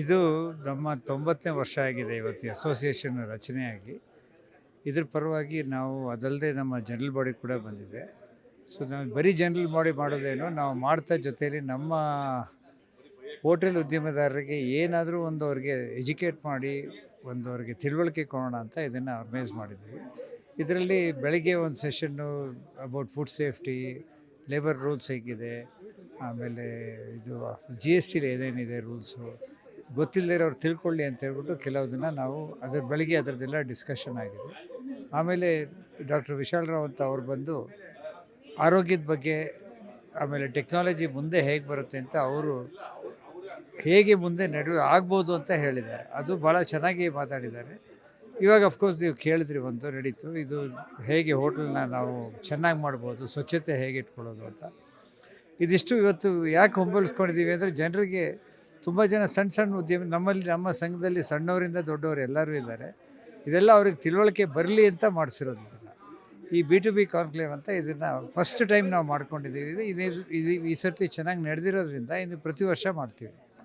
ಇದು ನಮ್ಮ ತೊಂಬತ್ತನೇ ವರ್ಷ ಆಗಿದೆ ಇವತ್ತು ಅಸೋಸಿಯೇಷನ್ ರಚನೆಯಾಗಿ. ಇದ್ರ ಪರವಾಗಿ ನಾವು ಅದಲ್ಲದೆ ನಮ್ಮ ಜನರಲ್ ಬಾಡಿ ಕೂಡ ಬಂದಿದೆ. ಸೊ ನಾವು ಬರೀ ಜನರಲ್ ಬಾಡಿ ಮಾಡೋದೇನು, ನಾವು ಮಾಡ್ತಾ ಜೊತೆಯಲ್ಲಿ ನಮ್ಮ ಹೋಟೆಲ್ ಉದ್ಯಮದಾರರಿಗೆ ಏನಾದರೂ ಒಂದು ಅವ್ರಿಗೆ ಎಜುಕೇಟ್ ಮಾಡಿ, ಒಂದು ಅವ್ರಿಗೆ ತಿಳುವಳಿಕೆ ಕೊಡೋಣ ಅಂತ ಇದನ್ನು ಆರ್ಗನೈಸ್ ಮಾಡಿದ್ವಿ ಇದರಲ್ಲಿ ಬೆಳಗ್ಗೆ ಒಂದು session about food safety labour rules ಹೇಗಿದೆ, ಆಮೇಲೆ ಇದು ಜಿ ಎಸ್ ಟಿಲಿ ಏನೇನಿದೆ ರೂಲ್ಸು ಗೊತ್ತಿಲ್ಲದೆ ಇರೋರು ತಿಳ್ಕೊಳ್ಳಿ ಅಂತ ಹೇಳ್ಬಿಟ್ಟು ಕೆಲವುದನ್ನು ನಾವು ಅದ್ರ ಬೆಳಗ್ಗೆ ಅದರದ್ದೆಲ್ಲ ಡಿಸ್ಕಷನ್ ಆಗಿದೆ. ಆಮೇಲೆ ಡಾಕ್ಟರ್ ವಿಶಾಲ್ ರಾವ್ ಅಂತ ಅವ್ರು ಬಂದು ಆರೋಗ್ಯದ ಬಗ್ಗೆ, ಆಮೇಲೆ ಟೆಕ್ನಾಲಜಿ ಮುಂದೆ ಹೇಗೆ ಬರುತ್ತೆ ಅಂತ ಅವರು ಹೇಗೆ ಮುಂದೆ ನಡುವೆ ಆಗ್ಬೋದು ಅಂತ ಹೇಳಿದ್ದಾರೆ. ಅದು ಭಾಳ ಚೆನ್ನಾಗಿ ಮಾತಾಡಿದ್ದಾರೆ. ಇವಾಗ ಅಫ್ಕೋರ್ಸ್ ನೀವು ಕೇಳಿದ್ರಿ ಒಂದು ನಡೀತು. ಇದು ಹೇಗೆ ಹೋಟೆಲ್ನ ನಾವು ಚೆನ್ನಾಗಿ ಮಾಡ್ಬೋದು, ಸ್ವಚ್ಛತೆ ಹೇಗೆ ಇಟ್ಕೊಳ್ಳೋದು ಅಂತ. ಇದಿಷ್ಟು ಇವತ್ತು ಯಾಕೆ ಹೊಂಬಲಿಸ್ಕೊಂಡಿದ್ದೀವಿ ಅಂದರೆ ಜನರಿಗೆ ತುಂಬ ಜನ ಸಣ್ಣ ಸಣ್ಣ ಉದ್ಯಮಿ, ನಮ್ಮಲ್ಲಿ, ನಮ್ಮ ಸಂಘದಲ್ಲಿ ಸಣ್ಣವರಿಂದ ದೊಡ್ಡವರು ಎಲ್ಲರೂ ಇದ್ದಾರೆ. ಇದೆಲ್ಲ ಅವ್ರಿಗೆ ತಿಳುವಳಿಕೆ ಬರಲಿ ಅಂತ ಮಾಡಿಸಿರೋದು ಈ ಬಿ ಟು ಬಿ ಕಾನ್ಕ್ಲೇವ್ ಅಂತ ಇದನ್ನು ಫಸ್ಟ್ ಟೈಮ್ ನಾವು ಮಾಡ್ಕೊಂಡಿದ್ದೀವಿ. ಇದು ಇದು ಈ ಸರ್ತಿ ಚೆನ್ನಾಗಿ ನಡೆದಿರೋದ್ರಿಂದ ಇನ್ನು ಪ್ರತಿ ವರ್ಷ ಮಾಡ್ತೀವಿ.